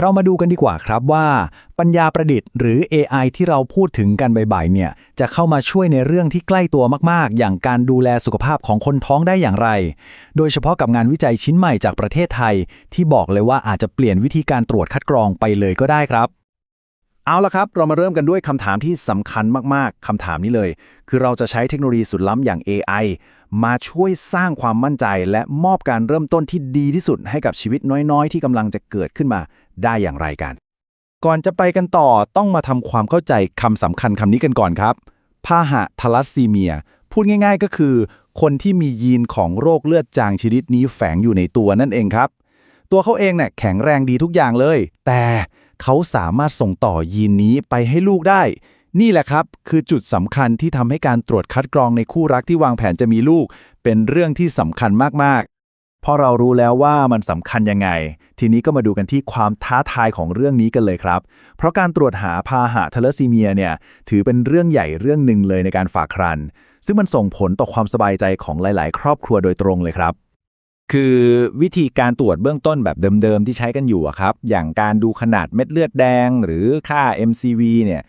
เรามาดูกันดีกว่าครับว่า ปัญญาประดิษฐ์หรือ AI ที่เราพูดถึงกันบ่อยๆเนี่ยจะเข้ามาช่วยในเรื่องที่ใกล้ตัวมากๆ อย่างการดูแลสุขภาพของคนท้องได้อย่างไร โดยเฉพาะกับงานวิจัยชิ้นใหม่จากประเทศไทย ที่บอกเลยว่าอาจจะเปลี่ยนวิธีการตรวจคัดกรองไปเลยก็ได้ครับ เอาละครับ เรามาเริ่มกันด้วยคำถามที่สำคัญมากๆคำถามนี้เลย คือเราจะใช้เทคโนโลยีสุดล้ำอย่าง AI มาช่วยสร้างความมั่นใจ และมอบการเริ่มต้นที่ดีที่สุดให้กับชีวิตน้อยๆ ที่กำลังจะเกิดขึ้นมาได้อย่างไรกัน ก่อนจะไปกันต่อต้องมาทำความเข้าใจคำสำคัญคำนี้กันก่อนครับพาหะทลัสซีเมีย พูดง่าย ๆ ก็คือ คนที่มียีนของโรคเลือดจางชนิดนี้แฝงอยู่ในตัวนั่นเองครับ ตัวเขาเองเนี่ยแข็งแรงดีทุกอย่างเลย แต่ เขาสามารถส่งต่อยีนนี้ไปให้ลูกได้ นี่แหละครับ คือจุดสำคัญที่ทำให้การตรวจคัดกรองในคู่รักที่วางแผนจะมีลูก เป็นเรื่องที่สำคัญมากๆ พอเรารู้แล้วว่ามันสำคัญยังไง ทีนี้ก็มาดูกันที่ความท้าทายของเรื่องนี้กันเลยครับ เพราะการตรวจหาพาหะทาลัสซีเมียเนี่ยถือเป็นเรื่องใหญ่เรื่องหนึ่งเลยในการฝากครรภ์ซึ่งมันส่งผลต่อความสบายใจของหลาย ๆ ครอบครัวโดยตรงเลยครับ คือวิธีการตรวจเบื้องต้นแบบเดิมๆ ที่ใช้กันอยู่อะครับ อย่างการดูขนาดเม็ดเลือดแดง หรือค่า MCV เนี่ย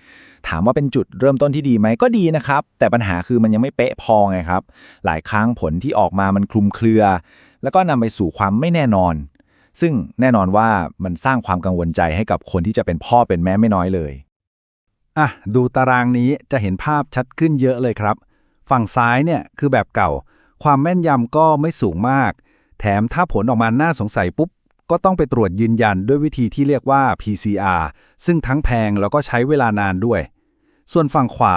ถามว่าเป็นจุดเริ่มต้นที่ดีไหมก็ดีนะครับ แต่ปัญหาคือมันยังไม่เป๊ะพอไงครับ หลายครั้งผลที่ออกมามันคลุมเครือ แล้วก็นำไปสู่ความไม่แน่นอน ซึ่งแน่นอนว่ามันสร้างความกังวลใจให้กับคนที่จะเป็นพ่อเป็นแม่ไม่น้อยเลย อะ ดูตารางนี้จะเห็นภาพชัดขึ้นเยอะเลยครับ ฝั่งซ้ายเนี่ยคือแบบเก่า ความแม่นยำก็ไม่สูงมาก แถมถ้าผลออกมาน่าสงสัยปุ๊บ ก็ต้องไปตรวจยืนยันด้วยวิธีที่เรียกว่า PCR ซึ่งทั้งแพงแล้วก็ใช้เวลานานด้วย ส่วนฝั่งขวา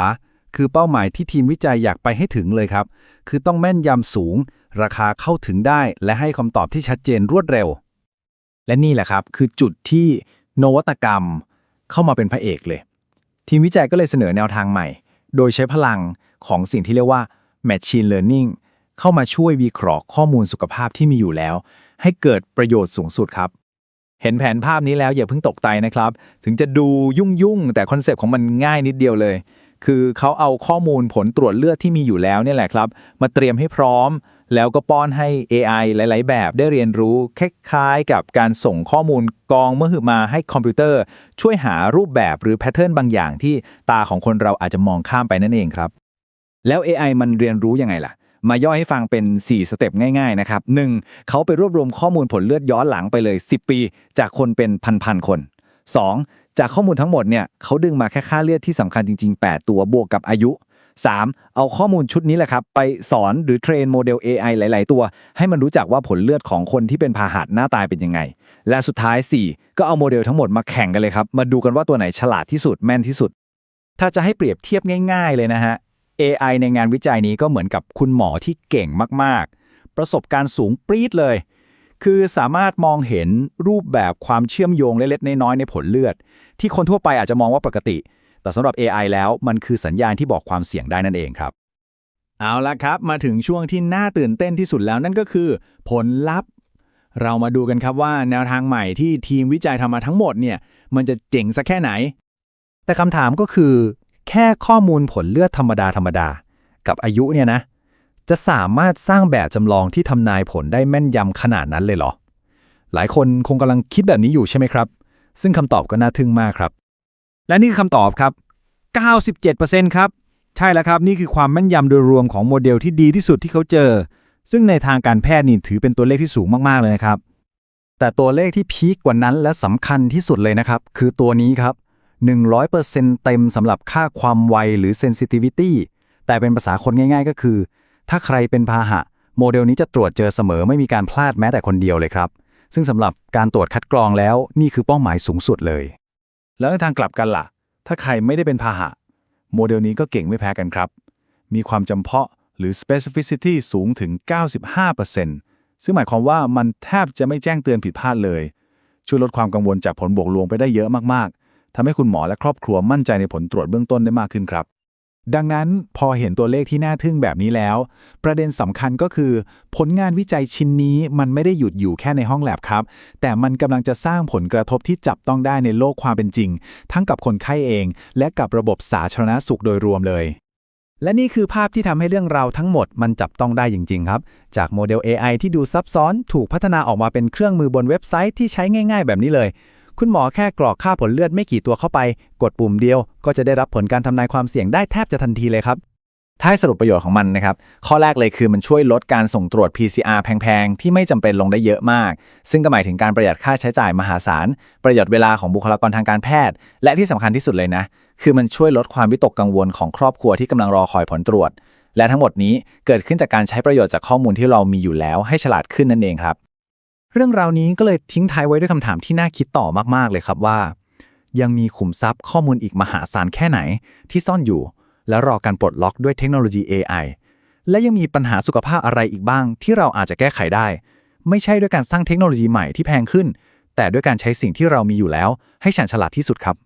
คือเป้าหมายที่ทีมวิจัยอยากไปให้ถึงเลยครับ คือต้องแม่นยำสูง ราคาเข้าถึงได้ และให้คำตอบที่ชัดเจนรวดเร็ว และนี่แหละครับคือจุดที่นวัตกรรมเข้ามาเป็นพระเอกเลย ทีมวิจัยก็เลยเสนอแนวทางใหม่ โดยใช้พลังของสิ่งที่เรียกว่า Machine Learning เข้ามาช่วยวิเคราะห์ข้อมูลสุขภาพที่มีอยู่แล้ว ให้เกิดประโยชน์สูงสุดครับ เห็นแผนภาพนี้แล้วอย่าเพิ่งตกใจนะครับ ถึงจะดูยุ่งๆแต่คอนเซปต์ของมันง่ายนิดเดียวเลย คือเขาเอาข้อมูลผลตรวจเลือดที่มีอยู่แล้วเนี่ยแหละครับ มาเตรียมให้พร้อม แล้วก็ป้อนให้ AI หลาย ๆ แบบได้เรียนรู้คล้ายๆกับการส่งข้อมูลกองเมื่อหือมาให้คอมพิวเตอร์ ช่วยหารูปแบบหรือแพทเทิร์นบางอย่างที่ตาของคนเราอาจจะมองข้ามไปนั่นเองครับ แล้ว AI มันเรียนรู้ยังไงล่ะ มาย่อยให้ฟังเป็น 4 สเต็ปง่าย ๆ นะครับ 1. เขาไปรวบรวมข้อมูลผลเลือดย้อนหลังไปเลย 10 ปี จากคนเป็นพันๆคน 2. จากข้อมูลทั้งหมดเนี่ยเขาดึงมาแค่ค่าเลือดที่สำคัญจริง ๆ 8 ตัวบวกกับอายุ 3. เอาข้อมูลชุดนี้แหละครับไปสอนหรือเทรนโมเดล AI หลาย ๆ ตัว ให้มันรู้จักว่าผลเลือดของคนที่เป็นพาหะหน้าตายเป็นยังไง และสุดท้าย 4. ก็เอาโมเดลทั้งหมดมาแข่งกันเลยครับ มาดูกันว่าตัวไหนฉลาดที่สุดแม่นที่สุด ถ้าจะให้เปรียบเทียบง่าย ๆ เลยนะฮะ AI ในงานวิจัยนี้ก็เหมือนกับคุณหมอที่เก่งมากๆ ประสบการณ์สูงปรี๊ดเลย คือสามารถมองเห็นรูปแบบความเชื่อมโยงเล็กๆน้อยๆในผลเลือด ที่คนทั่วไปอาจจะมองว่าปกติ แต่สำหรับ AI แล้วมันคือสัญญาณที่บอกความเสี่ยงได้นั่นเองครับ เอาละครับ มาถึงช่วงที่น่าตื่นเต้นที่สุดแล้วนั่นก็คือ ผลลัพธ์ เรามาดูกันครับว่าแนวทางใหม่ที่ทีมวิจัยทำมาทั้งหมดเนี่ยมันจะเจ๋งสักแค่ไหน แต่คำถามก็คือ แค่ข้อมูลผลเลือดธรรมดาธรรมดา กับอายุเนี่ยนะ จะสามารถสร้างแบบจำลองที่ทำนายผลได้แม่นยำขนาดนั้นเลยเหรอ หลายคนคงกำลังคิดแบบนี้อยู่ใช่ไหมครับ ซึ่งคำตอบก็น่าทึ่งมากครับ และนี่คือคำตอบครับ 97%ครับ ใช่แล้วครับ นี่คือความแม่นยำโดยรวมของโมเดลที่ดีที่สุดที่เขาเจอ ซึ่งในทางการแพทย์นี่ถือเป็นตัวเลขที่สูงมากๆเลยนะครับ แต่ตัวเลขที่พีคกว่านั้นและสำคัญที่สุดเลยนะครับ คือตัวนี้ครับ 100%เต็มสำหรับค่าความไวหรือ sensitivity แต่เป็นภาษาคนง่ายๆก็คือ ถ้าใครเป็นพาหะ โมเดลนี้จะตรวจเจอเสมอไม่มีการพลาดแม้แต่คนเดียวเลยครับ ซึ่งสำหรับการตรวจคัดกรองแล้วนี่คือเป้าหมายสูงสุดเลย แล้วในทางกลับกันล่ะ ถ้าใครไม่ได้เป็นพาหะ โมเดลนี้ก็เก่งไม่แพ้กันครับ มีความจำเพาะหรือ specificity สูงถึง 95%ซึ่งหมายความว่ามันแทบจะไม่แจ้งเตือนผิดพลาดเลย ช่วยลดความกังวลจากผลบวกลวงไปได้เยอะมากๆ ทำให้คุณหมอและครอบครัวมั่นใจในผลตรวจเบื้องต้นได้มากขึ้นครับ ดังนั้นพอเห็นตัวเลขที่น่าทึ่งแบบนี้แล้ว ประเด็นสำคัญก็คือ ผลงานวิจัยชิ้นนี้มันไม่ได้หยุดอยู่แค่ในห้องแลบครับ แต่มันกำลังจะสร้างผลกระทบที่จับต้องได้ในโลกความเป็นจริง ทั้งกับคนไข้เอง และกับระบบสาธารณสุขโดยรวมเลยและนี่คือภาพที่ทำให้เรื่องราวทั้งหมดมันจับต้องได้จริง ๆ ครับ จากโมเดล AI ที่ดูซับซ้อน ถูกพัฒนาออกมาเป็นเครื่องมือบนเว็บไซต์ที่ใช้ง่าย ๆ แบบนี้เลย คุณหมอแค่กรอกค่าผลเลือดไม่กี่ตัวเข้าไป กดปุ่มเดียว ก็จะได้รับผลการทำนายความเสี่ยงได้แทบจะทันทีเลยครับถ้าให้สรุปประโยชน์ของมันนะครับ ข้อแรกเลยคือมันช่วยลดการส่งตรวจ PCR แพง ๆ ที่ไม่จำเป็นลงได้เยอะมาก ซึ่งก็หมายถึงการประหยัดค่าใช้จ่ายมหาศาล ประหยัดเวลาของบุคลากรทางการแพทย์ และที่สำคัญที่สุดเลยนะ คือมันช่วยลดความวิตกกังวลของครอบครัวที่กำลังรอคอยผลตรวจ และทั้งหมดนี้เกิดขึ้นจากการใช้ประโยชน์จากข้อมูลที่เรามีอยู่แล้วให้ฉลาดขึ้นนั่นเองครับ เรื่องราวนี้ก็เลยทิ้งท้ายไว้ด้วยคำถามที่น่าคิดต่อมากๆเลยครับว่า ยังมีขุมทรัพย์ข้อมูลอีกมหาศาลแค่ไหน ที่ซ่อนอยู่ และรอการปลดล็อกด้วยเทคโนโลยี AI และยังมีปัญหาสุขภาพอะไรอีกบ้าง ที่เราอาจจะแก้ไขได้ ไม่ใช่ด้วยการสร้างเทคโนโลยีใหม่ที่แพงขึ้น แต่ด้วยการใช้สิ่งที่เรามีอยู่แล้ว ให้ฉันฉลาดที่สุดครับ